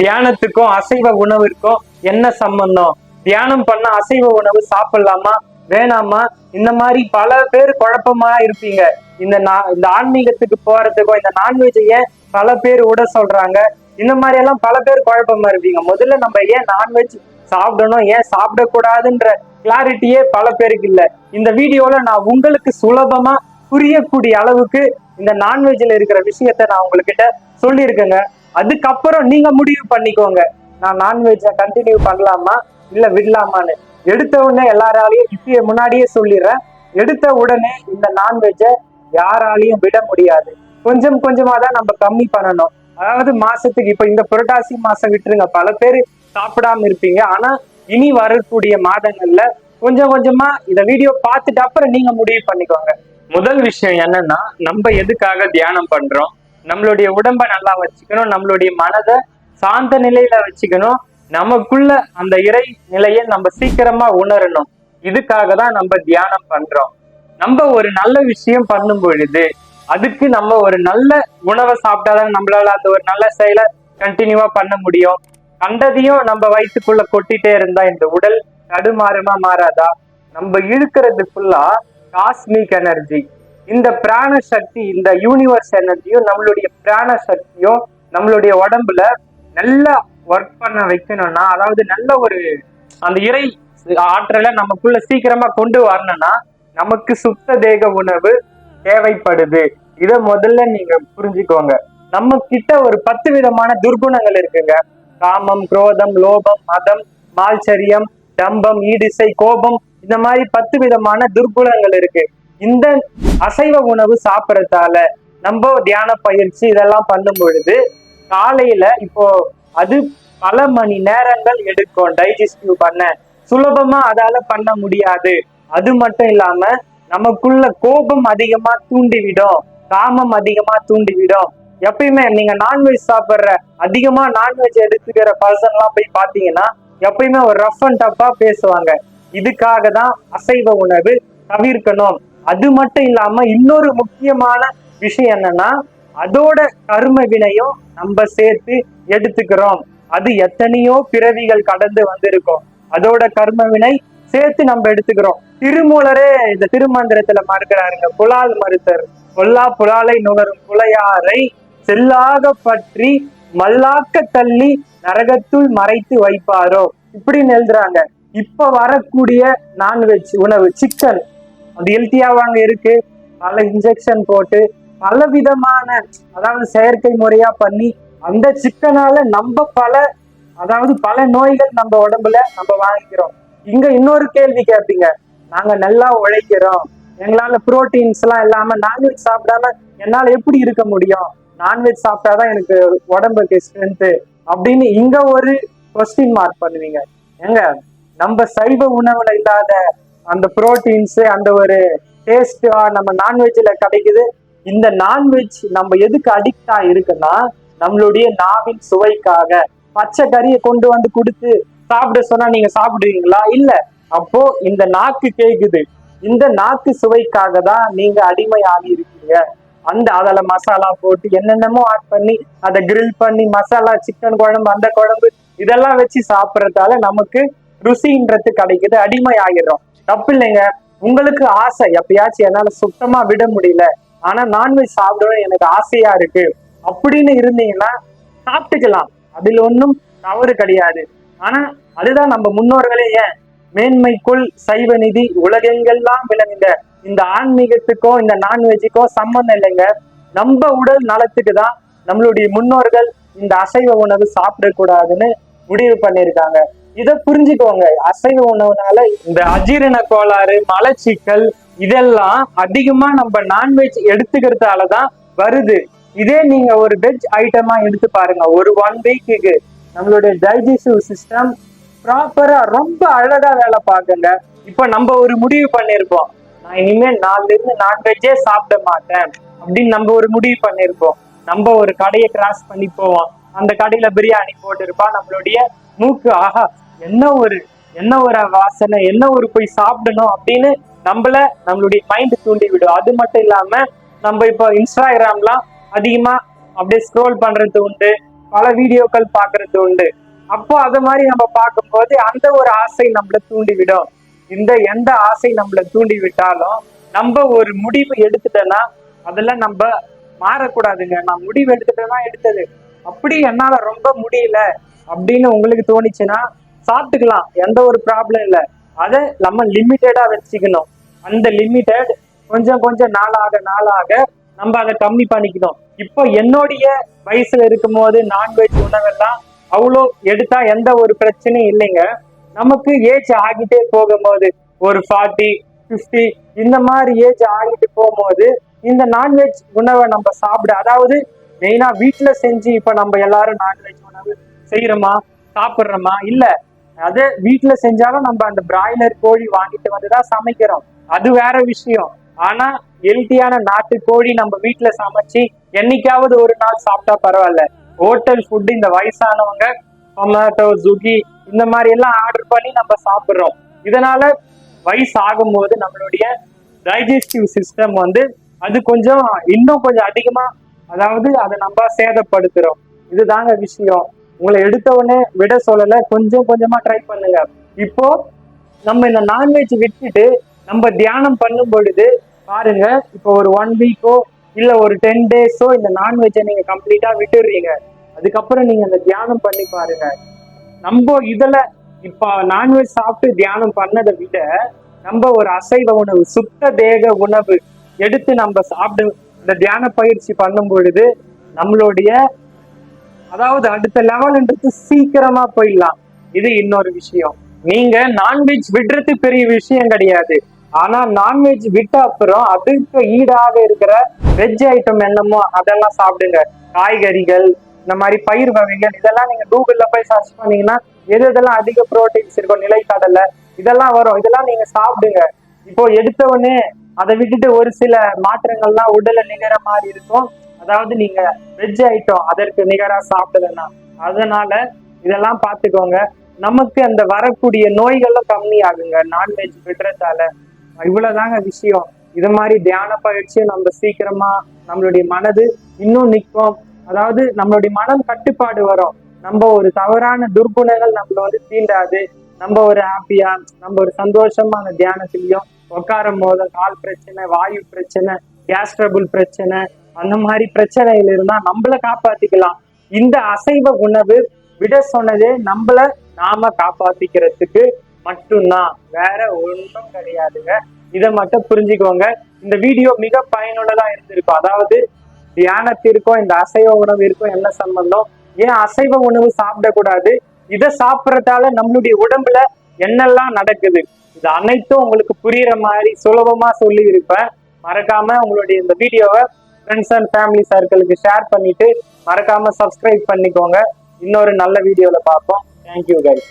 தியானத்துக்கும் அசைவ உணவிற்கும் என்ன சம்பந்தம்? தியானம் பண்ண அசைவ உணவு சாப்பிடலாமா? வேணாமா? இந்த மாதிரி பல பேர் குழப்பமா இருப்பீங்க. இந்த இந்த ஆன்மீகத்துக்கு போறதுக்கும் இந்த நான்வெஜ் ஏன் பல பேர் விட சொல்றாங்க? இந்த மாதிரி எல்லாம் பல பேர் குழப்பமா இருப்பீங்க. முதல்ல நம்ம ஏன் நான்வெஜ் சாப்பிடணும்? ஏன் சாப்பிடக்கூடாதுன்ற கிளாரிட்டியே பல பேருக்கு இல்லை. இந்த வீடியோல நான் உங்களுக்கு சுலபமா புரியக்கூடிய அளவுக்கு இந்த நான்வெஜ்ல இருக்கிற விஷயத்த நான் உங்ககிட்ட சொல்லியிருக்கேங்க. அதுக்கப்புறம் நீங்க முடிவு பண்ணிக்கோங்க. நான் நான்வெஜ்ஜை கண்டினியூ பண்ணலாமா? இல்ல விடலாமான்னு. எடுத்த உடனே எல்லாராலையும் இப்பயே முன்னாடியே சொல்லிடுறேன். எடுத்த உடனே இந்த நான்வெஜ்ஜை யாராலையும் விட முடியாது. கொஞ்சம் கொஞ்சமா தான் நம்ம கம்மி பண்ணணும். அதாவது மாசத்துக்கு இப்ப இந்த புரட்டாசி மாசம் விட்டுருங்க. பல பேர் சாப்பிடாம இருப்பீங்க. ஆனா இனி வரக்கூடிய மாதங்கள்ல கொஞ்சம் கொஞ்சமா இந்த வீடியோ பார்த்துட்டு அப்புறம் நீங்க முடிவு பண்ணிக்கோங்க. முதல் விஷயம் என்னன்னா நம்ம எதுக்காக தியானம் பண்றோம்? நம்மளுடைய உடம்ப நல்லா வச்சுக்கணும் நம்மளுடைய மனதை சாந்த நிலையில வச்சுக்கணும். நமக்குள்ள அந்த இறை நிலையை நம்ம சீக்கிரமா உணரணும். இதுக்காக தான் நம்ம தியானம் பண்றோம். நம்ம ஒரு நல்ல விஷயம் பண்ணும் பொழுது அதுக்கு நம்ம ஒரு நல்ல உணவை சாப்பிட்டாதான் நம்மளால அந்த ஒரு நல்ல செயலை கண்டினியூவா பண்ண முடியும். கண்டதையும் நம்ம வயிற்றுக்குள்ள கொட்டிட்டே இருந்தா இந்த உடல் தடுமாறுமா மாறாதா? நம்ம இழுக்கிறது ஃபுல்லா காஸ்மிக் எனர்ஜி இந்த பிராண சக்தி இந்த யூனிவர்ஸ் எனர்ஜியும் நம்மளுடைய பிராண சக்தியும் நம்மளுடைய உடம்புல நல்லா ஒர்க் பண்ண வைக்கணும்னா அதாவது நல்ல ஒரு அந்த இறை ஆற்றலை நமக்குள்ள சீக்கிரமா கொண்டு வரணும்னா நமக்கு சுத்த தேக உணவு தேவைப்படுது. இதை முதல்ல நீங்க புரிஞ்சுக்கோங்க. நம்ம கிட்ட ஒரு பத்து விதமான துர்குணங்கள் இருக்குங்க. காமம் குரோதம் லோபம் மதம் மால்சரியம் டம்பம் ஈடிசை கோபம் இந்த மாதிரி பத்து விதமான துர்குணங்கள் இருக்கு. இந்த அசைவ உணவு சாப்பிட்றதால நம்ம தியான பயிற்சி இதெல்லாம் பண்ணும் பொழுது காலையில இப்போ அது பல மணி நேரங்கள் எடுக்கும் டைஜஸ்டிவ் பண்ண. சுலபமா அதால பண்ண முடியாது. அது மட்டும் இல்லாம நமக்குள்ள கோபம் அதிகமா தூண்டிவிடும். காமம் அதிகமா தூண்டிவிடும். எப்பயுமே நீங்க நான்வெஜ் சாப்பிடுற அதிகமா நான்வெஜ் எடுத்துக்கிற பர்சன் எல்லாம் போய் பாத்தீங்கன்னா எப்பயுமே ஒரு ரஃப் அண்ட் டப்பா பேசுவாங்க. இதுக்காக தான் அசைவ உணவு தவிர்க்கணும். அது மட்டும் இல்லாம இன்னொரு முக்கியமான விஷயம் என்னன்னா அதோட கர்ம வினையும் நம்ம சேர்த்து எடுத்துக்கிறோம். அது எத்தனையோ பிறவிகள் கடந்து வந்திருக்கும். அதோட கர்ம வினை சேர்த்து நம்ம எடுத்துக்கிறோம். திருமூலரே இந்த திருமந்திரத்துல மறுக்கிறாருங்க புலால் மறுத்தர் பொல்லா புலாலை நுகரும் புலையாரை செல்லாக பற்றி மல்லாக்க தள்ளி நரகத்துள் மறைத்து வைப்பாரோ? இப்படின்னு எழுதுறாங்க. இப்ப வரக்கூடிய நான்வெஜ் உணவு சிக்கன். அது ஹெல்த்தியாவாங்க இருக்கு. பல இன்ஜெக்ஷன் போட்டு பல விதமான அதாவது செயற்கை முறையா பண்ணி அந்த சிக்கனால நம்ம பல அதாவது பல நோய்கள் நம்ம உடம்புல நம்ம வாங்கிக்கிறோம். இங்க இன்னொரு கேள்வி கேட்பீங்க. நாங்க நல்லா உழைக்கிறோம். எங்களால புரோட்டீன்ஸ் எல்லாம் இல்லாம நான்வெஜ் சாப்பிடாம என்னால எப்படி இருக்க முடியும்? நான்வெஜ் சாப்பிட்டாதான் எனக்கு உடம்புக்கு ஸ்ட்ரென்த் அப்படின்னு இங்க ஒரு கொஸ்டின் மார்க் பண்ணுவீங்க. ஏங்க நம்ம சைவ உணவுல இல்லாத அந்த புரோட்டீன்ஸ் அந்த ஒரு டேஸ்ட் நம்ம நான்வெஜ்ல கிடைக்குது. இந்த நான்வெஜ் நம்ம எதுக்கு அடிக்டா இருக்குன்னா நம்மளுடைய நாவின் சுவைக்காக. பச்சை கறியை கொண்டு வந்து கொடுத்து சாப்பிட சொன்னா நீங்க சாப்பிடுவீங்களா? இல்ல. அப்போ இந்த நாக்கு கேக்குது. இந்த நாக்கு சுவைக்காக தான் நீங்க அடிமை ஆகி இருக்கீங்க. அந்த அதில் மசாலா போட்டு என்னென்னமோ ஆட் பண்ணி அதை கிரில் பண்ணி மசாலா சிக்கன் குழம்பு அந்த குழம்பு இதெல்லாம் வச்சு சாப்பிட்றதால நமக்கு ருசின்றது கிடைக்குது. அடிமை ஆகிடுறோம் தப்பு இல்லைங்க உங்களுக்கு ஆசை. எப்பயாச்சும் என்னால சுத்தமா விட முடியல. ஆனா நான்வெஜ் சாப்பிடணும் எனக்கு ஆசையா இருக்கு. அப்படின்னு இருந்தீங்கன்னா சாப்பிட்டுக்கலாம். அதில் ஒன்றும் தவறு கிடையாது. ஆனா அதுதான் நம்ம முன்னோர்களே ஏன்? மேன்மைக்குள் சைவ நிதி உலகெங்கெல்லாம் விளங்குங்க. இந்த ஆன்மீகத்துக்கோ இந்த நான்வெஜ்ஜுக்கோ சம்பந்தம் இல்லைங்க. நம்ம உடல் நலத்துக்கு தான் நம்மளுடைய முன்னோர்கள் இந்த அசைவ உணவு சாப்பிடக்கூடாதுன்னு முடிவு பண்ணியிருக்காங்க. இதை புரிஞ்சுக்கோங்க. அசைவ உணவுனால இந்த அஜீரண கோளாறு மலச்சிக்கல் இதெல்லாம் அதிகமா நம்ம நான்வெஜ் எடுத்துக்கிறதால தான் வருது. இதே நீங்க ஒரு வெஜ் ஐட்டமா எடுத்து பாருங்க. ஒரு ஒன் வீக்குக்கு நம்மளுடைய டைஜஸ்டிவ் சிஸ்டம் ப்ராப்பரா ரொம்ப அழகா வேலை பார்க்குங்க. இப்ப நம்ம ஒரு முடிவு பண்ணியிருப்போம். நான் இனிமேல் நாலுல இருந்து நான்வெஜ்ஜே சாப்பிட மாட்டேன் அப்படின்னு நம்ம ஒரு முடிவு பண்ணியிருப்போம். நம்ம ஒரு கடையை கிராஸ் பண்ணி போவோம். அந்த கடையில பிரியாணி போட்டிருப்பா நம்மளுடைய மூக்கு ஆஹா என்ன ஒரு என்ன ஒரு வாசனை என்ன ஒரு போய் சாப்பிடணும் அப்படின்னு நம்மள நம்மளுடைய மைண்ட் தூண்டி விடும். அது மட்டும் இல்லாம நம்ம இப்போ இன்ஸ்டாகிராம்லாம் அதிகமா அப்படியே ஸ்க்ரோல் பண்றது உண்டு. பல வீடியோக்கள் பாக்குறது உண்டு. அப்போ அது மாதிரி நம்ம பார்க்கும்போது அந்த ஒரு ஆசை நம்மள தூண்டி விடும். இந்த எந்த ஆசை நம்மள தூண்டி விட்டாலும் நம்ம ஒரு முடிவு எடுத்துட்டோம்னா அதெல்லாம் நம்ம மாறக்கூடாதுங்க. நான் முடிவு எடுத்துட்டேன்னா எடுத்தது. அப்படி என்னால ரொம்ப முடியல அப்படின்னு உங்களுக்கு தோணுச்சுன்னா சாப்பிட்டுக்கலாம் எந்த ஒரு ப்ராப்ளம் இல்லை. அதை நம்ம லிமிட்டடா வச்சுக்கணும். அந்த லிமிட்டட் கொஞ்சம் கொஞ்சம் நாளாக நாளாக நம்ம அதை கம்மி பண்ணிக்கணும். இப்போ என்னுடைய வயசுல இருக்கும்போது நான்வெஜ் உணவெல்லாம் அவ்வளோ எடுத்தா எந்த ஒரு பிரச்சனையும் இல்லைங்க. நமக்கு ஏஜ் ஆகிட்டே போகும்போது ஒரு ஃபார்ட்டி ஃபிஃப்டி இந்த மாதிரி ஏஜ் ஆகிட்டு போகும்போது இந்த நான்வெஜ் உணவை நம்ம சாப்பிட அதாவது மெயினா வீட்டுல செஞ்சு இப்ப நம்ம எல்லாரும் நான்வெஜ் உணவு செய்யறோமா சாப்பிட்றோமா இல்லை அது வீட்டுல செஞ்சாலும் நம்ம அந்த பிராய்லர் கோழி வாங்கிட்டு வந்துதான் சமைக்கிறோம். அது வேற விஷயம். ஆனா ஹெல்த்தியான நாட்டு கோழி நம்ம வீட்டுல சமைச்சு என்னைக்காவது ஒரு நாள் சாப்பிட்டா பரவாயில்ல. ஹோட்டல் ஃபுட் இந்த வயசானவங்க டொமேட்டோ ஜுகி இந்த மாதிரி எல்லாம் ஆர்டர் பண்ணி நம்ம சாப்பிடுறோம். இதனால வயசு ஆகும்போது நம்மளுடைய டைஜஸ்டிவ் சிஸ்டம் வந்து அது கொஞ்சம் இன்னும் கொஞ்சம் அதிகமா அதாவது அதை நம்ம சேதப்படுத்துறோம். இதுதாங்க விஷயம். உங்களை எடுத்த உடனே விட சொல்லல. கொஞ்சம் கொஞ்சமா ட்ரை பண்ணுங்க. இப்போ நம்ம இந்த நான்வெஜ் விட்டுட்டு நம்ம தியானம் பண்ணும் பொழுது பாருங்க இப்போ ஒரு ஒன் வீக்கோ இல்ல ஒரு டென் டேஸோ இந்த நான்வெஜ்ஜை நீங்க கம்ப்ளீட்டா விட்டுடுறீங்க அதுக்கப்புறம் நீங்க அந்த தியானம் பண்ணி பாருங்க. நம்ம இதுல இப்ப நான்வெஜ் சாப்பிட்டு தியானம் பண்ணதை விட நம்ம ஒரு அசைவ உணவு சுத்த தேக உணவு எடுத்து நம்ம சாப்பிடு இந்த தியான பயிற்சி பண்ணும் பொழுது நம்மளுடைய அதாவது அடுத்த லெவல்ன்றது சீக்கிரமா போயிடலாம். இது இன்னொரு விஷயம். நீங்க நான்வெஜ் விடுறது பெரிய விஷயம் கிடையாது. ஆனா நான்வெஜ் விட்ட அப்புறம் அதுக்கு ஈடாக இருக்கிற வெஜ் ஐட்டம் என்னமோ அதெல்லாம் சாப்பிடுங்க. காய்கறிகள் இந்த மாதிரி பயிர் வகைகள் இதெல்லாம் நீங்க கூகுள்ல போய் சர்ச் பண்ணீங்கன்னா எது எதெல்லாம் அதிக புரோட்டீன்ஸ் இருக்கும் நிலைக்கடலை இதெல்லாம் வரும். இதெல்லாம் நீங்க சாப்பிடுங்க. இப்போ எடுத்த உடனே அதை விட்டுட்டு ஒரு சில மாற்றங்கள்லாம் உடல நிகர மாதிரி இருக்கும். அதாவது நீங்க வெஜ் ஐட்டம் அதற்கு நிகராக சாப்பிடலன்னா அதனால இதெல்லாம் பார்த்துக்கோங்க. நமக்கு அந்த வரக்கூடிய நோய்களும் கம்மி ஆகுங்க நான்வெஜ் விடுறதால. இவ்வளவுதாங்க விஷயம். இது மாதிரி தியான பயிற்சியை நம்ம சீக்கிரமா நம்மளுடைய மனது இன்னும் நிற்கும். அதாவது நம்மளுடைய மனம் கட்டுப்பாடு வரும். நம்ம ஒரு தவறான துர்குணங்கள் நம்மள வந்து தீண்டாது. நம்ம ஒரு ஹாப்பியா நம்ம ஒரு சந்தோஷமான தியானத்திலையும் உட்காரும் போது கால் பிரச்சனை வாயு பிரச்சனை கேஸ் ட்ரபுள் பிரச்சனை அந்த மாதிரி பிரச்சனைகள் இருந்தா நம்மள காப்பாத்திக்கலாம். இந்த அசைவ உணவு விட சொன்னதே நம்மள நாம காப்பாத்திக்கிறதுக்கு மட்டும்தான். வேற ஒன்றும் கிடையாதுங்க. இதை மட்டும் புரிஞ்சுக்கோங்க. இந்த வீடியோ மிக பயனுள்ளதா இருந்திருக்கும். அதாவது தியானத்திற்கும் இந்த அசைவ உணவிற்கும் என்ன சம்பந்தம்? ஏன் அசைவ உணவு சாப்பிடக்கூடாது? இதை சாப்பிட்றதால நம்மளுடைய உடம்புல என்னெல்லாம் நடக்குது? இது அனைத்தும் உங்களுக்கு புரியுற மாதிரி சுலபமா சொல்லி இருப்பேன் மறக்காம உங்களுடைய இந்த வீடியோவை ஃப்ரெண்ட்ஸ் அண்ட் ஃபேமிலி சர்க்கிளுக்கு ஷேர் பண்ணிட்டு மறக்காம சப்ஸ்கிரைப் பண்ணிக்கோங்க. இன்னொரு நல்ல வீடியோவில் பார்ப்போம். Thank you guys